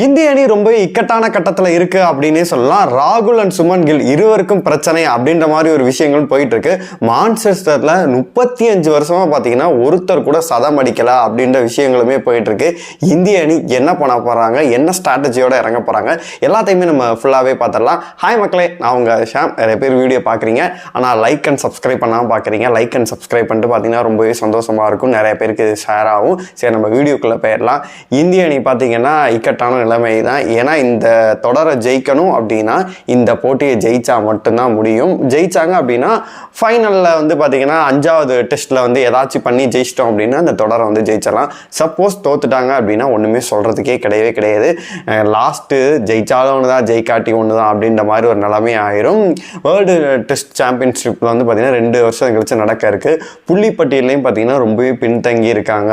இந்திய அணி ரொம்ப இக்கட்டான கட்டத்தில் இருக்கு அப்படின்னே சொல்லலாம். ராகுல் அண்ட் சுமன் கில் இருவருக்கும் பிரச்சனை அப்படின்ற மாதிரி ஒரு விஷயங்கள் போயிட்டு இருக்கு மான்செஸ்டர்ல முப்பத்தி அஞ்சு வருஷமா பார்த்தீங்கன்னா ஒருத்தர் கூட சதம் அடிக்கல அப்படின்ற விஷயங்களுமே போயிட்டு இருக்கு இந்திய அணி என்ன பண்ண போறாங்க? என்ன ஸ்ட்ராட்டஜியோட இறங்க போறாங்க? எல்லாத்தையுமே நம்ம ஃபுல்லாகவே பார்த்துடலாம் ஹாய் மக்களே நான் உங்க ஷாம். நிறைய பேர் வீடியோ பார்க்குறீங்க ஆனால் லைக் அண்ட் சப்ஸ்கிரைப் பண்ணாமல் பார்க்குறீங்க லைக் அண்ட் சப்ஸ்கிரைப் பண்ணிட்டு பார்த்தீங்கன்னா ரொம்பவே சந்தோஷமாக இருக்கும். நிறைய பேருக்கு ஷேர் ஆகும். சரி நம்ம வீடியோக்குள்ளே போயிடலாம் இந்திய அணி பார்த்தீங்கன்னா இக்கட்டான நிலைமை தான் ஏன்னா இந்த தொடரை ஜெயிக்கணும் அப்படின்னா இந்த போட்டியை ஜெயிச்சா மட்டும்தான் முடியும். ஜெயிச்சாங்க அப்படின்னா ஃபைனலில் வந்து பார்த்தீங்கன்னா அஞ்சாவது டெஸ்ட்டில் வந்து ஏதாச்சும் பண்ணி ஜெயிச்சிட்டோம் அப்படின்னா அந்த தொடரை வந்து ஜெயிச்சிடலாம். சப்போஸ் தோத்துட்டாங்க அப்படின்னா ஒன்றுமே சொல்கிறதுக்கே கிடையவே கிடையாது. லாஸ்ட்டு ஜெயிச்சாலும் ஒன்று தான் ஜெயிக்காட்டி ஒன்று தான் அப்படின்ற மாதிரி ஒரு நிலைமை ஆயிரும். வேர்ல்டு டெஸ்ட் சாம்பியன்ஷிப்பில் வந்து பார்த்தீங்கன்னா ரெண்டு வருஷம் கழிச்சு நடக்க இருக்குது புள்ளிப்பட்டியலையும் பார்த்தீங்கன்னா ரொம்பவே பின்தங்கி இருக்காங்க.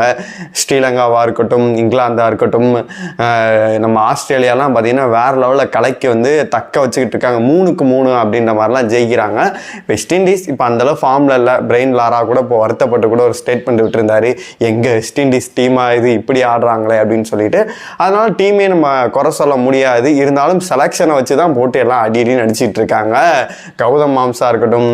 ஸ்ரீலங்காவாக இருக்கட்டும் இங்கிலாந்தாக இருக்கட்டும் நம்ம ஆஸ்திரேலியாலாம் பார்த்தீங்கன்னா வேற லெவலில் கலைக்கு வந்து தக்க வச்சுக்கிட்டு இருக்காங்க. மூணுக்கு மூணு அப்படின்ற மாதிரிலாம் ஜெயிக்கிறாங்க. வெஸ்ட் இண்டீஸ் இப்போ அந்தளவு ஃபார்மில் இல்லை. பிரெயின் லாரா கூட இப்போ வருத்தப்பட்டு கூட ஒரு ஸ்டேட்மெண்ட் விட்டுருந்தாரு. எங்கள் வெஸ்ட் இண்டீஸ் டீமாக இது இப்படி ஆடுறாங்களே அப்படின்னு சொல்லிட்டு. அதனால் டீமே நம்ம குறை சொல்ல முடியாது. இருந்தாலும் செலெக்ஷனை வச்சு தான் போட்டு எல்லாம் அடி அடி நடிச்சிட்டு இருக்காங்க. கௌதம் மாம்சா இருக்கட்டும்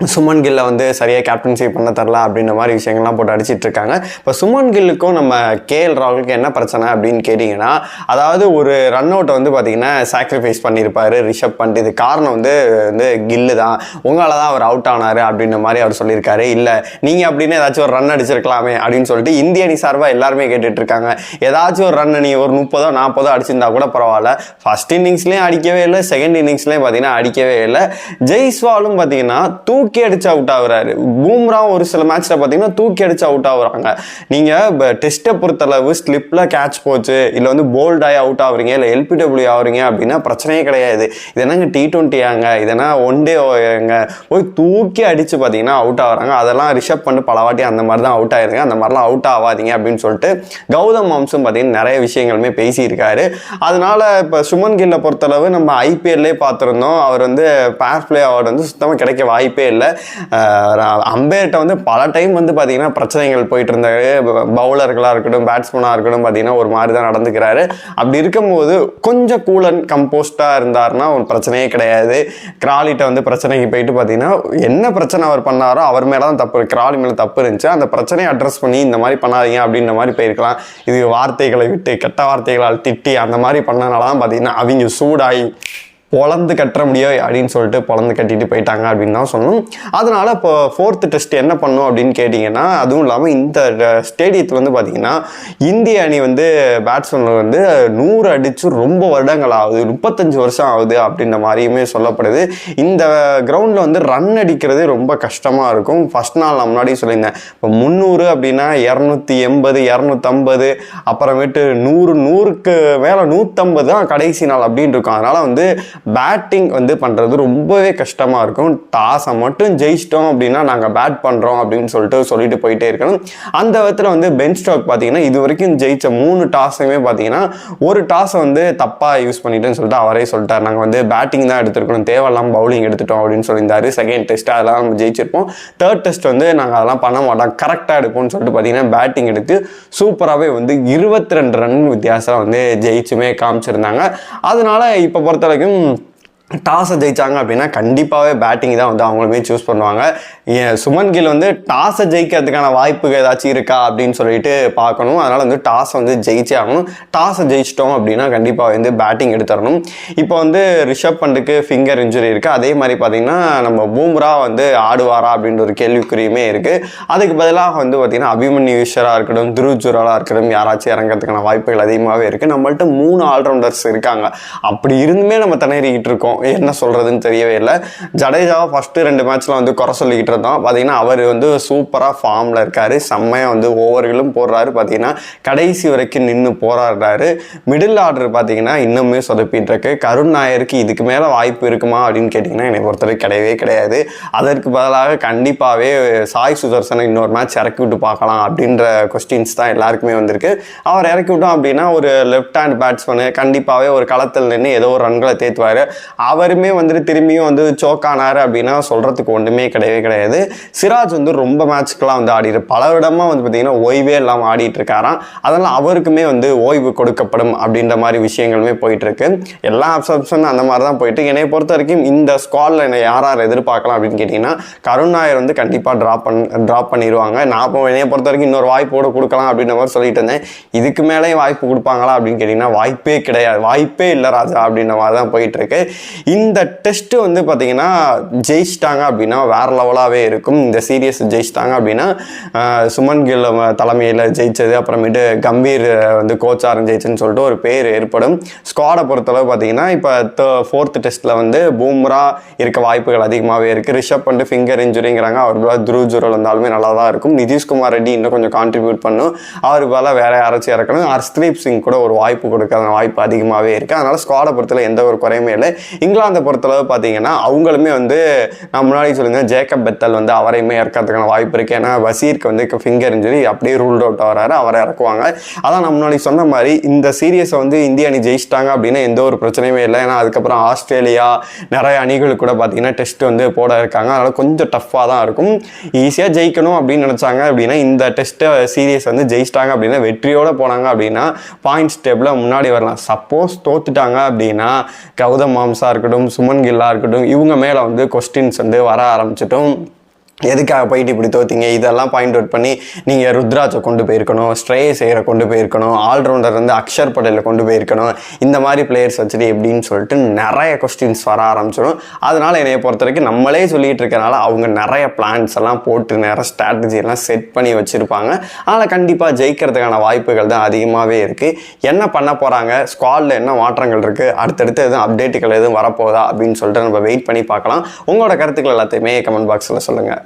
சுமன் கில்லை வந்து சரியாக கேப்டன்சி பண்ண தரல அப்படின்ற மாதிரி விஷயங்கள்லாம் போட்டு அடிச்சிட்டு இருக்காங்க இப்போ சுமன் கில்லுக்கும் நம்ம கே எல் ராகுலுக்கு என்ன பிரச்சனை அப்படின்னு கேட்டிங்கன்னா அதாவது ஒரு ரன் அவுட்டை வந்து பார்த்தீங்கன்னா சாக்ரிஃபைஸ் பண்ணியிருப்பார் ரிஷப் பண்ணிட்டு இது காரணம் வந்து வந்து கில்லு தான். உங்களால் தான் அவர் அவுட் ஆனார் அப்படின்ற மாதிரி அவர் சொல்லியிருக்காரு. இல்லை நீங்கள் அப்படின்னு ஏதாச்சும் ஒரு ரன் அடிச்சிருக்கலாமே அப்படின்னு சொல்லிட்டு இந்திய அணி சார்பாக எல்லாருமே கேட்டுட்ருக்காங்க. ஏதாச்சும் ஒரு ரன் நீ ஒரு முப்பதோ நாற்பதோ அடிச்சிருந்தா கூட பரவாயில்ல. ஃபர்ஸ்ட் இன்னிங்ஸ்லேயும் அடிக்கவே இல்லை செகண்ட் இன்னிங்ஸ்லேயும் பார்த்தீங்கன்னா அடிக்கவே இல்லை. ஜெய்ஸ்வாலும் பார்த்தீங்கன்னா தூக்கி அடிச்சு அவுட் ஆகுறாரு. பூம்ராவும் ஒரு சில மேட்ச்ல பார்த்தீங்கன்னா தூக்கி அடிச்சு அவுட் ஆகுறாங்க. நீங்கள் டெஸ்ட்டை பொறுத்தளவு ஸ்லிப்பில் கேட்ச் போச்சு இல்லை வந்து போல்டாகி அவுட் ஆகுறீங்க இல்லை எல்பிடபிள்யூ ஆகுறீங்க அப்படின்னா பிரச்சனையே கிடையாது. இது என்னங்க டி டுவெண்ட்டியாங்க இதெல்லாம் ஒன் டேங்க போய் தூக்கி அடிச்சு பார்த்தீங்கன்னா அவுட் ஆகுறாங்க. அதெல்லாம் ரிஷப் பண்ணி பல வாட்டி அந்த மாதிரி தான் அவுட் ஆயிருங்க. அந்த மாதிரிலாம் அவுட் ஆகாதீங்க அப்படின்னு சொல்லிட்டு கௌதம் மாம்சும் பார்த்தீங்கன்னா நிறைய விஷயங்களுமே பேசியிருக்காரு. அதனால இப்போ சுமன் கில்லை பொறுத்தளவு நம்ம ஐபிஎல்லே பார்த்துருந்தோம். அவர் வந்து பேர் பிளே அவார்டு வந்து சுத்தமாக கிடைக்க வாய்ப்பே இல்லை. அம்பேர்கிட்ட வந்து பல டைம் வந்து பார்த்தீங்கன்னா பிரச்சனைகள் போயிட்டு இருந்தாரு பவுலர்களாக இருக்கட்டும் பேட்ஸ்மேனாக இருக்கட்டும் பார்த்தீங்கன்னா ஒரு மாதிரி தான் நடந்துக்கிறாரு. அப்படி இருக்கும்போது கொஞ்சம் கூலன் கம்போஸ்டாக இருந்தாருன்னா ஒரு பிரச்சனையே கிடையாது. கிராலிட்ட வந்து பிரச்சனைக்கு போயிட்டு பார்த்தீங்கன்னா என்ன பிரச்சனை அவர் பண்ணாரோ அவர் மேலே தான் தப்பு கிராலி மேலே தப்பு இருந்துச்சு. அந்த பிரச்சனையை அட்ரஸ் பண்ணி இந்த மாதிரி பண்ணாதீங்க அப்படின்ற மாதிரி போயிருக்கலாம். இது வார்த்தைகளை விட்டு கெட்ட வார்த்தைகளால் திட்டி அந்த மாதிரி பண்ணனால தான் பார்த்தீங்கன்னா அவங்க சூடாகி பொழந்து கட்டுற முடியும் அப்படின்னு சொல்லிட்டு பொழந்து கட்டிட்டு போயிட்டாங்க அப்படின்னு தான் சொல்லணும். அதனால் இப்போ ஃபோர்த்து டெஸ்ட் என்ன பண்ணும் அப்படின்னு கேட்டிங்கன்னா அதுவும் இல்லாமல் இந்த ஸ்டேடியத்தில் வந்து பார்த்தீங்கன்னா இந்திய அணி வந்து பேட்ஸ்மேன் வந்து நூறு அடித்து ரொம்ப வருடங்கள் ஆகுது முப்பத்தஞ்சு வருஷம் ஆகுது அப்படின்ற மாதிரியுமே சொல்லப்படுது. இந்த கிரவுண்டில் வந்து ரன் அடிக்கிறது ரொம்ப கஷ்டமாக இருக்கும். ஃபர்ஸ்ட் நாள் நான் முன்னாடி சொல்லியிருந்தேன். இப்போ முந்நூறு அப்படின்னா இரநூத்தி எண்பது இரநூத்தம்பது அப்புறமேட்டு நூறு நூறுக்கு மேலே நூற்றம்பது தான் கடைசி நாள் அப்படின்னு இருக்கும். அதனால் வந்து பேட்டிங் வந்து பண்ணுறது ரொம்பவே கஷ்டமாக இருக்கும். டாஸை மட்டும் ஜெயிச்சிட்டோம் அப்படின்னா நாங்கள் பேட் பண்ணுறோம் அப்படின்னு சொல்லிட்டு சொல்லிட்டு போயிட்டே இருக்கணும். அந்த விதத்தில் வந்து பென் ஸ்டாக் பார்த்தீங்கன்னா இது வரைக்கும் ஜெயிச்ச மூணு டாஸுமே பார்த்தீங்கன்னா ஒரு டாஸை வந்து தப்பாக யூஸ் பண்ணிட்டேன்னு சொல்லிட்டு அவரே சொல்லிட்டார். நாங்கள் வந்து பேட்டிங் தான் எடுத்துருக்கணும். தேவையில்லாமல் பவுலிங் எடுத்துட்டோம் அப்படின்னு சொல்லியிருந்தாரு. செகண்ட் டெஸ்ட் அதெல்லாம் நம்ம ஜெயிச்சிருப்போம். தேர்ட் டெஸ்ட் வந்து நாங்கள் அதெல்லாம் பண்ண மாட்டோம். கரெக்டாக எடுப்போம்னு சொல்லிட்டு பார்த்தீங்கன்னா பேட்டிங் எடுத்து சூப்பராகவே வந்து இருபத்தி ரெண்டு ரன் வித்தியாசம் வந்து ஜெயிச்சுமே காமிச்சிருந்தாங்க. அதனால இப்போ பொறுத்த வரைக்கும் டாஸை ஜெயிச்சாங்க அப்படின்னா கண்டிப்பாகவே பேட்டிங் தான் வந்து அவங்களுமே சூஸ் பண்ணுவாங்க. ஏன் சுமன் கில் வந்து டாஸை ஜெயிக்கிறதுக்கான வாய்ப்புகள் ஏதாச்சும் இருக்கா அப்படின்னு சொல்லிட்டு பார்க்கணும். அதனால் வந்து டாஸை வந்து ஜெயிச்சே ஆகணும். டாஸை ஜெயிச்சிட்டோம் அப்படின்னா கண்டிப்பாக வந்து பேட்டிங் எடுத்துடணும். இப்போ வந்து ரிஷப் பண்டுக்கு ஃபிங்கர் இன்ஜுரி இருக்குது அதே மாதிரி பார்த்தீங்கன்னா நம்ம பூம்ரா வந்து ஆடுவாரா அப்படின்ற ஒரு கேள்விக்குறியுமே இருக்குது அதுக்கு பதிலாக வந்து பார்த்தீங்கன்னா அபிமன்யு ஈஸ்வராக இருக்கட்டும் துருவ் ஜுராலாக இருக்கட்டும் யாராச்சும் இறங்கிறதுக்கான வாய்ப்புகள் அதிகமாகவே இருக்குது நம்மள்ட்ட மூணு ஆல்ரவுண்டர்ஸ் இருக்காங்க. அப்படி இருந்துமே நம்ம திணறிக்கிட்டு இருக்கோம். என்ன சொல்கிறதுன்னு தெரியவே இல்லை. ஜடேஜாவை ஃபஸ்ட்டு ரெண்டு மேட்ச்சில் வந்து குறை சொல்லிக்கிட்டு இருந்தோம் பார்த்தீங்கன்னா அவர் வந்து சூப்பராக ஃபார்மில் இருக்கார். செம்மையாக வந்து ஓவர்களும் போடுறாரு. பார்த்தீங்கன்னா கடைசி வரைக்கும் நின்று போராடுறாரு. மிடில் ஆர்டர் பார்த்தீங்கன்னா இன்னுமே சொதப்பிட்டு இருக்கு. கருண் நாயருக்கு இதுக்கு மேலே வாய்ப்பு இருக்குமா அப்படின்னு கேட்டிங்கன்னா என்னை பொறுத்தவரை கிடையவே கிடையாது. அதற்கு பதிலாக கண்டிப்பாகவே சாய் சுதர்சனை இன்னொரு மேட்ச் இறக்கி விட்டு பார்க்கலாம் அப்படின்ற கொஸ்டின்ஸ் தான் எல்லாருக்குமே வந்திருக்கு. அவர் இறக்கி விட்டோம் அப்படின்னா ஒரு லெஃப்ட் ஹேண்ட் பேட்ஸ்மேனு கண்டிப்பாகவே ஒரு களத்தில் நின்று ஏதோ ஒரு ரன்களை தேத்துவார். அவருமே வந்துட்டு திரும்பியும் வந்து சோக் ஆனார் அப்படின்னா சொல்கிறதுக்கு ஒன்றுமே கிடையவே கிடையாது. சிராஜ் வந்து ரொம்ப மேட்ச்க்கெலாம் வந்து ஆடிட்டு பல விடமாக வந்து பார்த்திங்கன்னா ஓய்வே இல்லாமல் ஆடிட்டு இருக்காராம். அதனால் அவருக்குமே வந்து ஓய்வு கொடுக்கப்படும் அப்படின்ற மாதிரி விஷயங்களுமே போயிட்டுருக்கு. எல்லா அப்சப்ஷன் அந்த மாதிரி தான் போயிட்டு என்னை பொறுத்த வரைக்கும் இந்த ஸ்குவாடில் என்னை யார் யார் எதிர்பார்க்கலாம் அப்படின்னு கேட்டிங்கன்னா கருண் நாயர் வந்து கண்டிப்பாக ட்ராப் பண் ட்ராப் பண்ணிடுவாங்க. நான் இப்போ என்னைய பொறுத்த வரைக்கும் இன்னொரு வாய்ப்போடு கொடுக்கலாம் அப்படின்ற மாதிரி சொல்லிட்டு இருந்தேன். இதுக்கு மேலேயும் வாய்ப்பு கொடுப்பாங்களா அப்படின்னு கேட்டிங்கன்னா வாய்ப்பே கிடையாது வாய்ப்பே இல்லை ராஜா அப்படின்ற மாதிரி தான் போயிட்டுருக்கு. இந்த டெஸ்ட்டு வந்து பார்த்தீங்கன்னா ஜெயிச்சிட்டாங்க அப்படின்னா வேற லெவலாகவே இருக்கும். இந்த சீரியஸ் ஜெயிச்சிட்டாங்க அப்படின்னா சுமன் கில் தலைமையில் ஜெயிச்சது அப்புறமேட்டு கம்பீர் வந்து கோச்சாரம் ஜெயிச்சுன்னு சொல்லிட்டு ஒரு பேர் ஏற்படும். ஸ்குவாடை பொறுத்தளவு பார்த்தீங்கன்னா இப்போ ஃபோர்த் டெஸ்ட்டில் வந்து பூம்ரா இருக்க வாய்ப்புகள் அதிகமாகவே இருக்குது ரிஷப் அண்ட் ஃபிங்கர் இன்ஜுரிங்கிறாங்க அவர் பதிலா துருவ் ஜுரல் வந்தாலுமே நல்லா தான் இருக்கும். நிதிஷ்குமார் ரெட்டி இன்னும் கொஞ்சம் கான்ட்ரிபியூட் பண்ணும். அவருக்கு பதிலாக வேறு யாராச்சும் இறக்கணும். ஹர்ஸ்தீப் சிங் கூட ஒரு வாய்ப்பு கொடுக்காத வாய்ப்பு அதிகமாகவே இருக்குது அதனால் ஸ்குவாடை பொறுத்தல எந்த ஒரு குறையுமே இல்லை. இங்கிலாந்தை பொறுத்தளவு பார்த்தீங்கன்னா அவங்களுமே வந்து நான் முன்னாடி சொல்லியிருந்தேன் ஜேக்கப் பெத்தல் வந்து அவரையுமே இறக்கிறதுக்கான வாய்ப்பு இருக்குது ஏன்னா வசீருக்கு வந்து ஃபிங்கர் இன்ஜுரி அப்படியே ரூல்ட் அவுட் ஆகிறாரு அவரை இறக்குவாங்க. அதான் நான் முன்னாடி சொன்ன மாதிரி இந்த சீரியஸை வந்து இந்திய அணி ஜெயிச்சிட்டாங்க அப்படின்னா எந்த ஒரு பிரச்சனையுமே இல்லை. ஏன்னா அதுக்கப்புறம் ஆஸ்திரேலியா நிறைய அணிகள் கூட பார்த்தீங்கன்னா டெஸ்ட் வந்து போட இருக்காங்க. அதனால் கொஞ்சம் டஃப்பாக தான் இருக்கும். ஈஸியாக ஜெயிக்கணும் அப்படின்னு நினச்சாங்க அப்படின்னா இந்த டெஸ்ட்டை சீரியஸ் வந்து ஜெயிச்சிட்டாங்க அப்படின்னா வெற்றியோடு போனாங்க அப்படின்னா பாயிண்ட்ஸ் டேபிளில் முன்னாடி வரலாம். சப்போஸ் தோத்துட்டாங்க அப்படின்னா கௌதம் மாம்சா இருக்கட்டும் சுமன் கில்லா இருக்கட்டும் இவங்க மேலே வந்து கொஸ்டின்ஸ் வந்து வர ஆரம்பிச்சிட்டும். எதுக்காக போயிட்டு இப்படி தோத்தீங்க? இதெல்லாம் பாயிண்ட் அவுட் பண்ணி நீங்கள் ருத்ராஜை கொண்டு போயிருக்கணும் ஸ்ட்ரேயஸ் ஐயரை கொண்டு போயிருக்கணும் ஆல்ரவுண்டர் வந்து அக்ஷர் பட்டேலை கொண்டு போயிருக்கணும் இந்த மாதிரி பிளேயர்ஸ் வச்சுட்டு எப்படின்னு சொல்லிட்டு நிறைய கொஸ்டின்ஸ் வர ஆரம்பிச்சிடும். அதனால என்னைய பொறுத்த வரைக்கும் நம்மளே சொல்லிட்டு இருக்கனால அவங்க நிறைய பிளான்ஸ் எல்லாம் போட்டு நிறைய ஸ்ட்ராட்டஜி எல்லாம் செட் பண்ணி வச்சுருப்பாங்க. அதனால் கண்டிப்பாக ஜெயிக்கிறதுக்கான வாய்ப்புகள் தான் அதிகமாகவே இருக்குது என்ன பண்ண போகிறாங்க ஸ்குவாடில் என்ன மாற்றங்கள் இருக்குது அடுத்தடுத்து எதுவும் அப்டேட்டுகள் எதுவும் வரப்போதா அப்படின்னு சொல்லிட்டு நம்ம வெயிட் பண்ணி பார்க்கலாம். உங்களோட கருத்துக்கள் எல்லாத்தையுமே கமெண்ட் பாக்ஸில் சொல்லுங்கள்